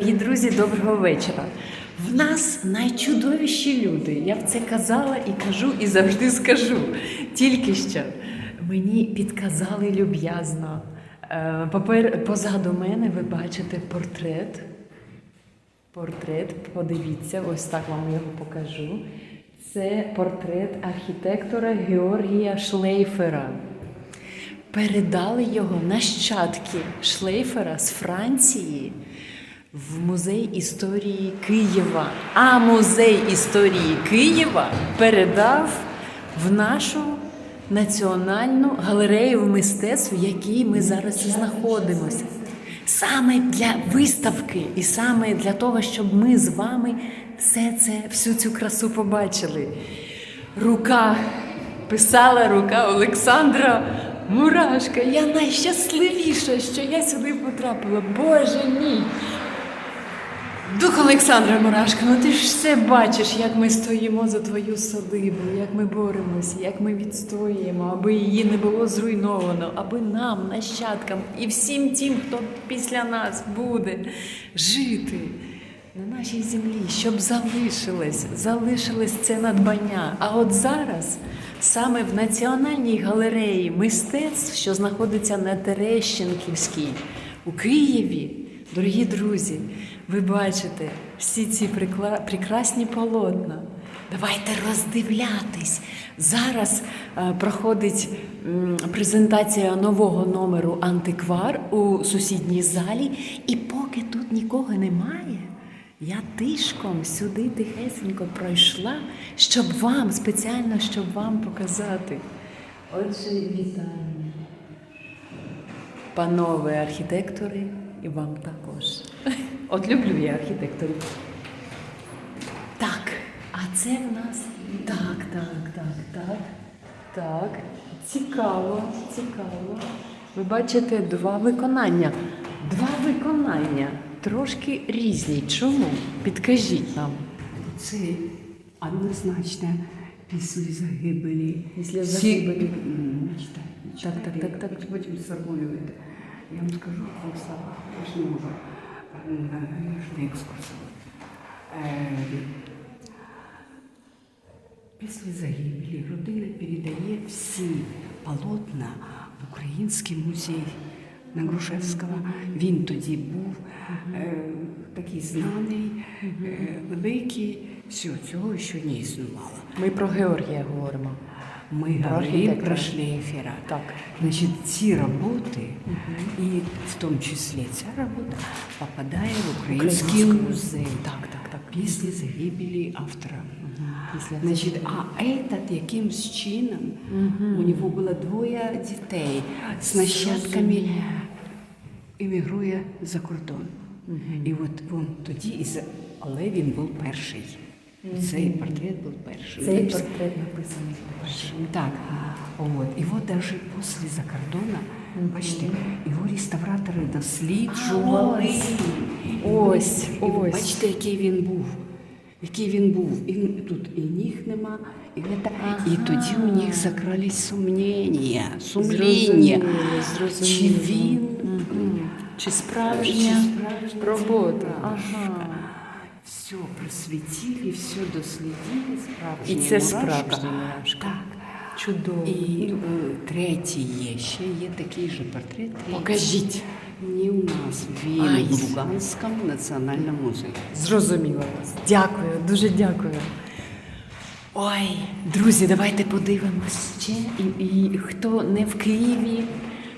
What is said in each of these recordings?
Дорогі друзі, доброго вечора. В нас найчудовіші люди. Я в це казала і кажу, і завжди скажу. Тільки що мені підказали люб'язно. Е, позаду мене ви бачите портрет. Портрет, подивіться, ось так вам його покажу. Це портрет архітектора Георгія Шлейфера. Передали його нащадки Шлейфера з Франції в музей історії Києва. А музей історії Києва передав в нашу національну галерею мистецтв, в якій ми зараз знаходимося. Саме для виставки і саме для того, щоб ми з вами все це, всю цю красу побачили. Рука писала рука Олександра Мурашка. Я найщасливіша, що я сюди потрапила. Боже мій! Дух Олександра Мурашка, ну ти ж все бачиш, як ми стоїмо за твою садибу, як ми боремося, як ми відстоюємо, аби її не було зруйновано, аби нам, нащадкам і всім тим, хто після нас буде жити на нашій землі, щоб залишилось, залишилось це надбання. А от зараз, саме в Національній галереї мистецтв, що знаходиться на Терещенківській у Києві, дорогі друзі, ви бачите всі ці прекрасні полотна. Давайте роздивлятись. Зараз е, проходить презентація нового номеру Антиквар у сусідній залі, і поки тут нікого немає, я тишком сюди тихесенько пройшла, щоб вам, спеціально щоб вам показати. Отже, вітання. Панове архітектори, і вам також. От люблю я архітекторів. Так, а це в нас так, так, так, так, так. Цікаво, цікаво. Ви бачите два виконання. Два виконання трошки різні. Чому? Підкажіть нам. Це однозначно після загибелі. Після загибелі. Так, так, так, так. Потім сформулюєте. Я вам скажу в двох словах. Не можу. Ж не екскурсовод. Е, Після загибелі родина передає всі полотна в Український музей на Грушевського. Він тоді був е, такий знаний, е, великий. Все, цього ще не існувало. Ми про Георгія говоримо. Ми Про говоримо архітектора. про шлейфера. Так. Значит, ці роботи, і в тому числі ця робота, попадає в Український. музей. Так, так, так. Після загибелі автора. Після Значить, а этот якимсь чином, у нього було двоє дітей з нащадками, іммігрує за кордон. І от він тоді, але він був перший. Цей портрет був перший. Цей портрет написаний. першим. так, вот. И вот даже после закордона, бачите, його реставратори досліджували. Ось, І ось. бачите, який він був. Який він був. І тут і ніг нема, і, это, і тоді у них закрались сумніння, сумління. Чи він Чи справжня робота? Ага. Все просвітили, все дослідили, справжня І це справжня мурашка. Так. Чудово. І е, третій є, ще є такий же портрет. третій. Покажіть. Не у нас, він Ай. в Луганському національному музеї. Зрозуміла вас. Дякую, дуже дякую. Ой, друзі, давайте подивимось ще. І, і хто не в Києві,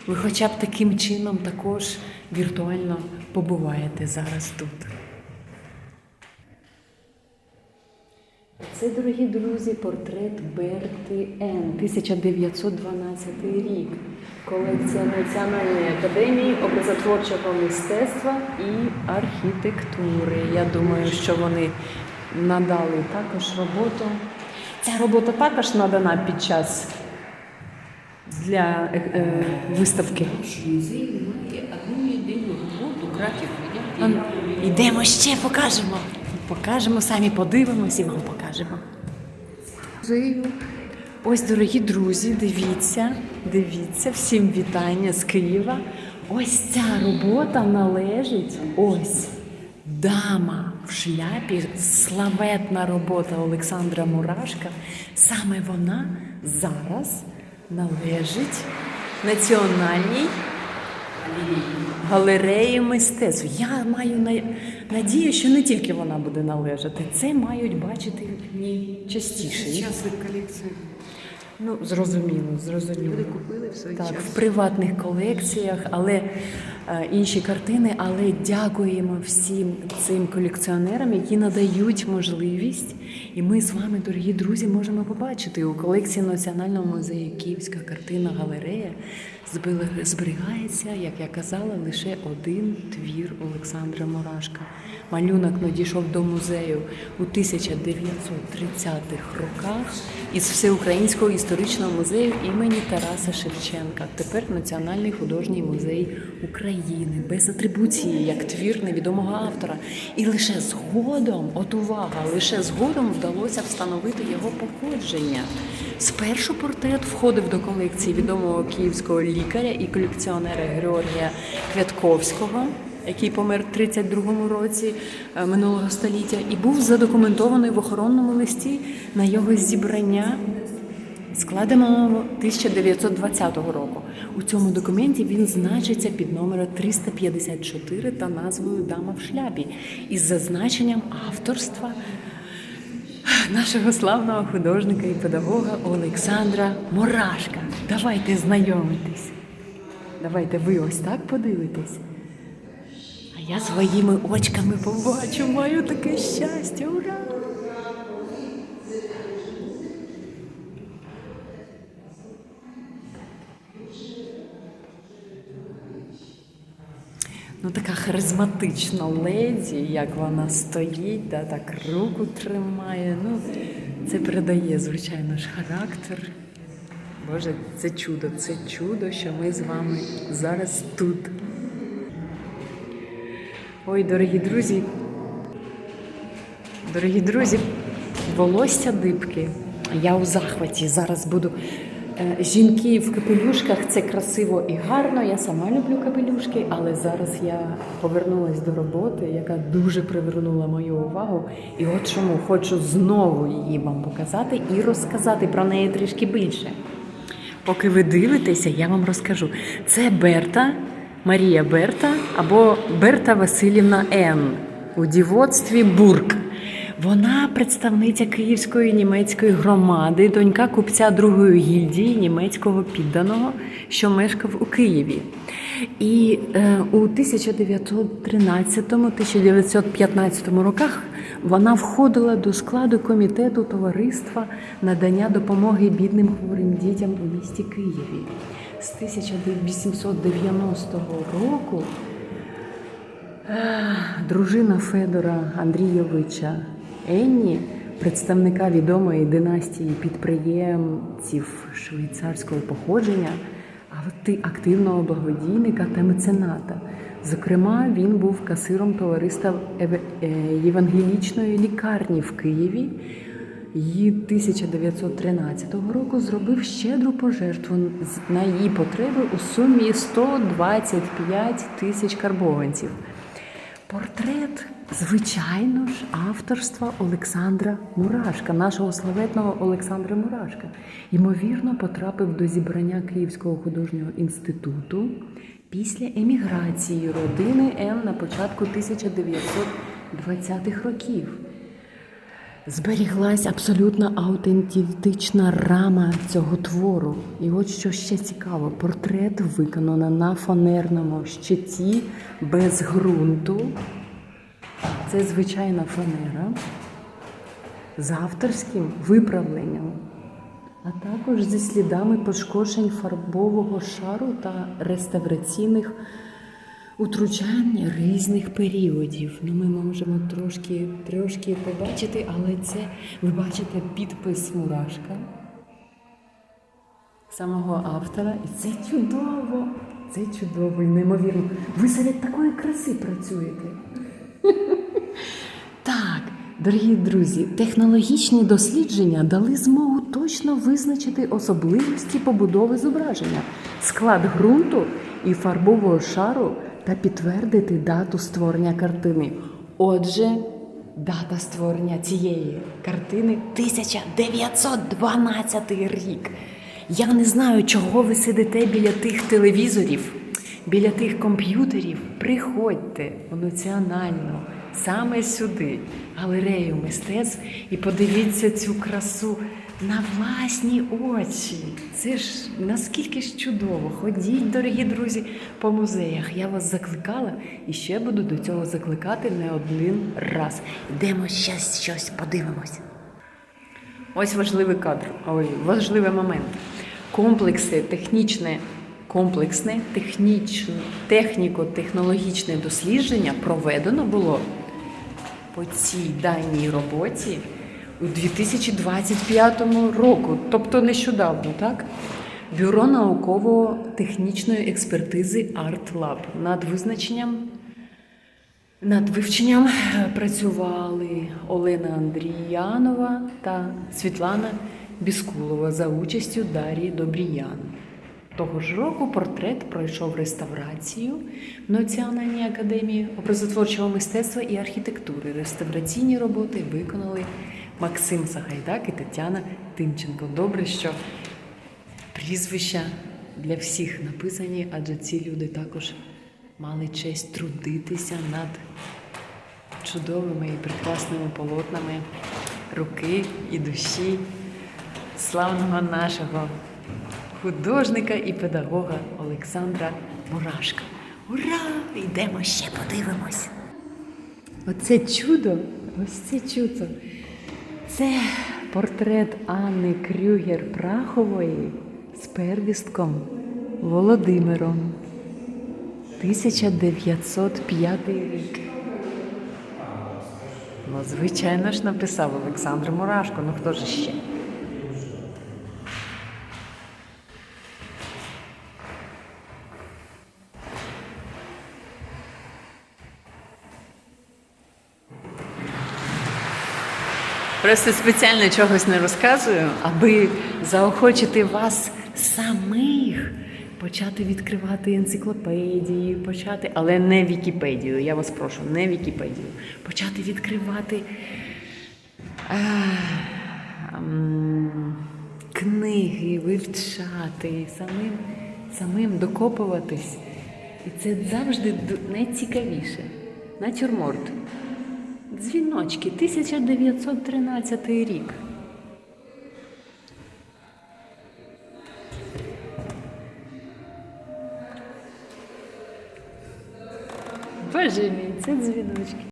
ви хоча б таким чином також віртуально побуваєте зараз тут. Це, дорогі друзі, портрет Берти Н. 1912 рік. Колекція Національної академії образотворчого мистецтва і архітектури. Я думаю, що вони надали також роботу. Ця робота також надана під час для е, е, виставки. Музей Йдемо ще покажемо. Покажемо, самі подивимось і вам покажемо. Музею. Ось, дорогі друзі, дивіться, дивіться, всім вітання з Києва. Ось ця робота належить ось Дама в шляпі, славетна робота Олександра Мурашка. Саме вона зараз належить Національній галереї мистецтв. Я маю на- надію, що не тільки вона буде належати, це мають бачити ні частіше. Сейчас в колекції. Ну, зрозуміло, зрозуміло. Люди купили в свій Так, час. в приватних колекціях, але е, інші картини. Але дякуємо всім цим колекціонерам, які надають можливість. І ми з вами, дорогі друзі, можемо побачити у колекції Національного музею Київська картина галерея зберігається, як я казала, лише один твір Олександра Мурашка. Малюнок надійшов до музею у 1930-х роках із Всеукраїнського історичного музею імені Тараса Шевченка. Тепер Національний художній музей України без атрибуції як твір невідомого автора. І лише згодом, от увага, лише згодом вдалося встановити його походження. Спершу портрет входив до колекції відомого київського лікаря і колекціонера Георгія Квятковського який помер в 32-му році е, минулого століття, і був задокументований в охоронному листі на його зібрання, складеного 1920 року. У цьому документі він значиться під номером 354 та назвою Дама в шляпі із зазначенням авторства нашого славного художника і педагога Олександра Мурашка. Давайте знайомитись. Давайте ви ось так подивитесь. А я своїми очками побачу, маю таке щастя. Ура! Ну, така харизматична леді, як вона стоїть, да, так руку тримає. Ну, це передає, звичайно ж, характер. Боже, це чудо, це чудо, що ми з вами зараз тут. Ой, дорогі друзі, дорогі друзі, волосся дибки. Я у захваті зараз буду. Е, Жінки в капелюшках це красиво і гарно. Я сама люблю капелюшки, але зараз я повернулася до роботи, яка дуже привернула мою увагу. І от чому хочу знову її вам показати і розказати про неї трішки більше. Поки ви дивитеся, я вам розкажу. Це Берта, Марія Берта або Берта Васильівна Н. у дівоцтві Бурк. Вона представниця Київської німецької громади, донька купця другої гільдії німецького підданого, що мешкав у Києві. І е, у 1913-1915 роках вона входила до складу комітету товариства надання допомоги бідним хворим дітям у місті Києві. З 1890 року е, дружина Федора Андрійовича Енні, представника відомої династії підприємців швейцарського походження, акти- активного благодійника та мецената. Зокрема, він був касиром товариства е, Євангелічної лікарні в Києві. Її 1913 року зробив щедру пожертву на її потреби у сумі 125 тисяч карбованців. Портрет, звичайно ж, авторства Олександра Мурашка, нашого славетного Олександра Мурашка, ймовірно, потрапив до зібрання Київського художнього інституту після еміграції родини М на початку 1920-х років. Зберіглась абсолютно аутентична рама цього твору. І от що ще цікаво: портрет виконано на фанерному щиті без ґрунту. Це звичайна фанера з авторським виправленням, а також зі слідами пошкоджень фарбового шару та реставраційних утручань різних періодів. Ну, ми можемо трошки, трошки побачити, але це ви бачите підпис Мурашка самого автора. І це чудово! Це чудово і неймовірно. Ви серед такої краси працюєте. Так, дорогі друзі, технологічні дослідження дали змогу точно визначити особливості побудови зображення, склад ґрунту і фарбового шару та підтвердити дату створення картини. Отже, дата створення цієї картини 1912 рік. Я не знаю, чого ви сидите біля тих телевізорів, біля тих комп'ютерів. Приходьте в національну, саме сюди, галерею мистецтв, і подивіться цю красу на власні очі. Це ж наскільки ж чудово. Ходіть, дорогі друзі, по музеях. Я вас закликала і ще буду до цього закликати не один раз. Йдемо щас щось подивимось. Ось важливий кадр, ой, важливий момент. Комплекси, технічне, комплексне, техніко-технологічне дослідження проведено було по цій даній роботі у 2025 року, тобто нещодавно, так? Бюро науково-технічної експертизи ArtLab над визначенням над вивченням е, працювали Олена Андріянова та Світлана Біскулова за участю Дар'ї Добріян. Того ж року портрет пройшов реставрацію в Національній академії образотворчого мистецтва і архітектури. Реставраційні роботи виконали Максим Сагайдак і Тетяна Тимченко. Добре, що прізвища для всіх написані, адже ці люди також мали честь трудитися над чудовими і прекрасними полотнами руки і душі славного нашого художника і педагога Олександра Мурашка. Ура! Йдемо ще подивимось. Оце чудо, ось це чудо. Це портрет Анни Крюгер Прахової з первістком Володимиром. 1905 рік. Ну, звичайно ж, написав Олександр Мурашко, ну хто ж ще? Просто спеціально чогось не розказую, аби заохочити вас самих почати відкривати енциклопедії, почати, але не Вікіпедію. Я вас прошу, не Вікіпедію. Почати відкривати е, м, книги, вивчати, самим, самим докопуватись. І це завжди найцікавіше. Натюрморт. Дзвіночки, 1913 рік. Боже мій, це дзвіночки.